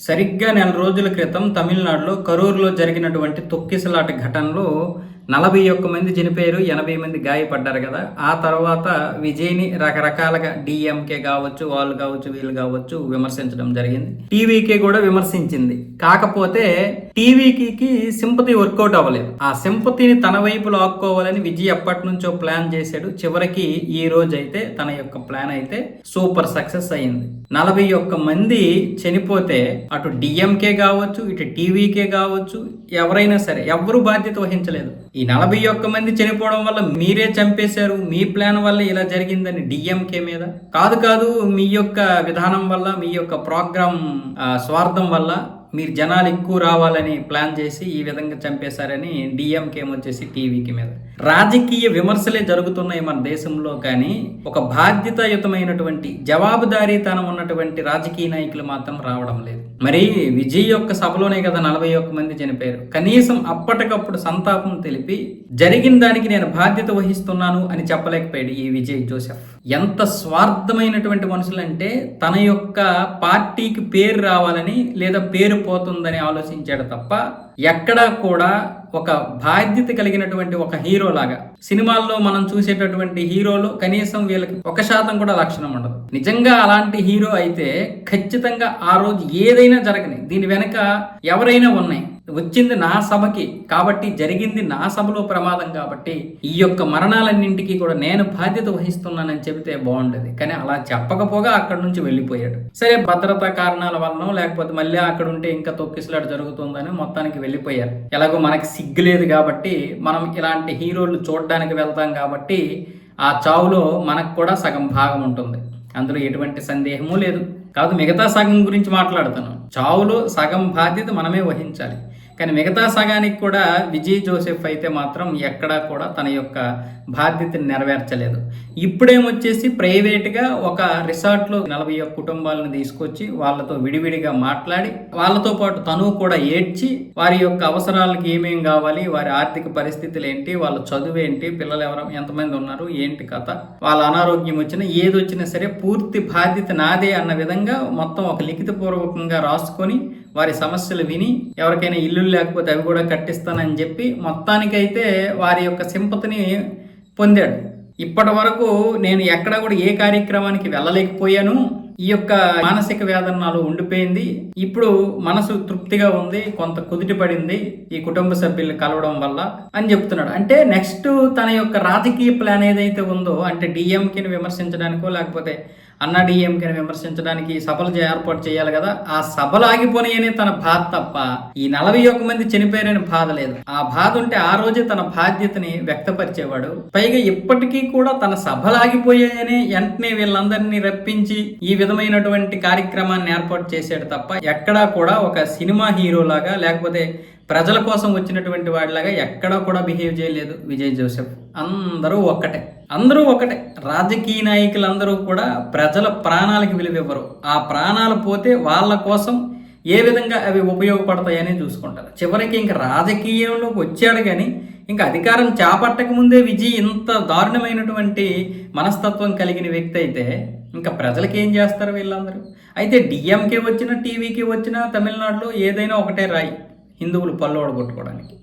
సరిగ్గా నెల రోజుల క్రితం తమిళనాడులో కరూరులో జరిగినటువంటి తొక్కిసలాట ఘటనలో నలభై ఒక్క మంది చనిపోయారు ఎనభై మంది గాయపడ్డారు కదా. ఆ తర్వాత విజయ్ని రకరకాలుగా డిఎంకే కావచ్చు వాళ్ళు కావచ్చు వీళ్ళు కావచ్చు విమర్శించడం జరిగింది. టీవీకే కూడా విమర్శించింది. కాకపోతే టీవీకి సింపతి వర్కౌట్ అవ్వలేదు. ఆ సింపతిని తన వైపు లాక్కోవాలని విజయ్ ఎప్పటి నుంచో ప్లాన్ చేశాడు. చివరికి ఈ రోజు అయితే తన యొక్క ప్లాన్ అయితే సూపర్ సక్సెస్ అయింది. నలభై ఒక్క మంది చనిపోతే అటు డిఎంకే కావచ్చు ఇటు టీవీకే కావచ్చు ఎవరైనా సరే ఎవరు బాధ్యత వహించలేదు. ఈ నలభై ఒక్క మంది చనిపోవడం వల్ల మీరే చంపేశారు. మీ ప్లాన్ వల్ల ఇలా జరిగిందని డిఎంకే మీద. కాదు కాదు మీ యొక్క విధానం వల్ల మీ యొక్క ప్రోగ్రామ్ స్వార్థం వల్ల మీరు జనాలు ఎక్కువ రావాలని ప్లాన్ చేసి ఈ విధంగా చంపేశారని డిఎంకే వచ్చేసి టీవీకి మీద. రాజకీయ విమర్శలే జరుగుతున్నాయి మన దేశంలో కానీ ఒక బాధ్యతాయుతమైనటువంటి జవాబుదారీతనం ఉన్నటువంటి రాజకీయ నాయకులు మాత్రం రావడం లేదు. మరి విజయ్ యొక్క సభలోనే కదా నలభై ఒక్క మంది చనిపోయారు. కనీసం అప్పటికప్పుడు సంతాపం తెలిపి జరిగిన దానికి నేను బాధ్యత వహిస్తున్నాను అని చెప్పలేకపోయాడు ఈ విజయ్ జోసెఫ్. ఎంత స్వార్థమైనటువంటి మనుషులంటే తన యొక్క పార్టీకి పేరు రావాలని లేదా పేరు పోతుందని ఆలోచించాడు తప్ప ఎక్కడా కూడా ఒక బాధ్యత కలిగినటువంటి ఒక హీరో లాగా. సినిమాల్లో మనం చూసేటటువంటి హీరోలు కనీసం వీళ్ళకి ఒక శాతం కూడా లక్షణం ఉండదు. నిజంగా అలాంటి హీరో అయితే ఖచ్చితంగా ఆ రోజు ఏదైనా జరగని దీని వెనక ఎవరైనా ఉన్నాయి. వచ్చింది నా సభకి కాబట్టి జరిగింది నా సభలో ప్రమాదం కాబట్టి ఈ యొక్క మరణాలన్నింటికి కూడా నేను బాధ్యత వహిస్తున్నానని చెబితే బాగుండేది. కానీ అలా చెప్పకపోగా అక్కడి నుంచి వెళ్ళిపోయాడు. సరే భద్రతా కారణాల వలన లేకపోతే మళ్ళీ అక్కడ ఉంటే ఇంకా తొక్కిసలాట జరుగుతుందని మొత్తానికి వెళ్ళిపోయారు. ఎలాగో మనకి సిగ్గు లేదు కాబట్టి మనం ఇలాంటి హీరోలు చూడడానికి వెళ్తాం కాబట్టి ఆ చావులో మనకు కూడా సగం భాగం ఉంటుంది. అందులో ఎటువంటి సందేహము లేదు. కాదు మిగతా సగం గురించి మాట్లాడుతాను. చావులో సగం బాధ్యత మనమే వహించాలి. కానీ మిగతా సగానికి కూడా విజయ్ జోసెఫ్ అయితే మాత్రం ఎక్కడా కూడా తన యొక్క బాధ్యతను నెరవేర్చలేదు. ఇప్పుడేమొచ్చేసి ప్రైవేట్గా ఒక రిసార్ట్లో నలభై ఒక్క కుటుంబాలను తీసుకొచ్చి వాళ్ళతో విడివిడిగా మాట్లాడి వాళ్ళతో పాటు తను కూడా ఏడ్చి వారి యొక్క అవసరాలకు ఏమేం కావాలి వారి ఆర్థిక పరిస్థితులు ఏంటి వాళ్ళ చదువు ఏంటి పిల్లలు ఎవరు ఎంతమంది ఉన్నారు ఏంటి కథ వాళ్ళ అనారోగ్యం వచ్చినా ఏది వచ్చినా సరే పూర్తి బాధ్యత నాదే అన్న విధంగా మొత్తం ఒక లిఖితపూర్వకంగా రాసుకొని వారి సమస్యలు విని ఎవరికైనా ఇల్లు లేకపోతే అవి కూడా కట్టిస్తానని చెప్పి మొత్తానికైతే వారి యొక్క సింపతిని పొందాడు. ఇప్పటి వరకు నేను ఎక్కడ కూడా ఏ కార్యక్రమానికి వెళ్ళలేకపోయాను. ఈ యొక్క మానసిక వేదన నాలో ఉండిపోయింది. ఇప్పుడు మనసు తృప్తిగా ఉంది కొంత కుదిటి పడింది ఈ కుటుంబ సభ్యుల్ని కలవడం వల్ల అని చెప్తున్నాడు. అంటే నెక్స్ట్ తన యొక్క రాజకీయ ప్లాన్ ఏదైతే ఉందో అంటే డిఎంకేని విమర్శించడానికో లేకపోతే అన్నా డిఎంకేని విమర్శించడానికి సభలు ఏర్పాటు చేయాలి కదా. ఆ సభలు ఆగిపోయినే తన బాధ తప్ప ఈ నలభై ఒక్క మంది చనిపోయారని బాధ లేదు. ఆ బాధ ఉంటే ఆ రోజే తన బాధ్యతని వ్యక్తపరిచేవాడు. పైగా ఇప్పటికీ కూడా తన సభలు ఆగిపోయాయని వెంటనే వీళ్ళందరినీ రప్పించి ఈ విధమైనటువంటి కార్యక్రమాన్ని ఏర్పాటు చేశాడు తప్ప ఎక్కడా కూడా ఒక సినిమా హీరో లాగా లేకపోతే ప్రజల కోసం వచ్చినటువంటి వాడిలాగా ఎక్కడా కూడా బిహేవ్ చేయలేదు విజయ్ జోసెఫ్. అందరూ ఒక్కటే. అందరూ ఒకటే రాజకీయ నాయకులందరూ కూడా ప్రజల ప్రాణాలకి విలువివ్వరు. ఆ ప్రాణాలు పోతే వాళ్ళ కోసం ఏ విధంగా అవి ఉపయోగపడతాయని చూసుకుంటారు. చివరికి ఇంకా రాజకీయంలోకి వచ్చాడు కానీ ఇంకా అధికారం చేపట్టక ముందే విజయ్ ఇంత దారుణమైనటువంటి మనస్తత్వం కలిగిన వ్యక్తి అయితే ఇంకా ప్రజలకి ఏం చేస్తారు వీళ్ళందరూ? అయితే డిఎంకే వచ్చిన టీవీకి వచ్చిన తమిళనాడులో ఏదైనా ఒకటే రాయి. హిందువులు పళ్ళు కొట్టుకోవడానికి.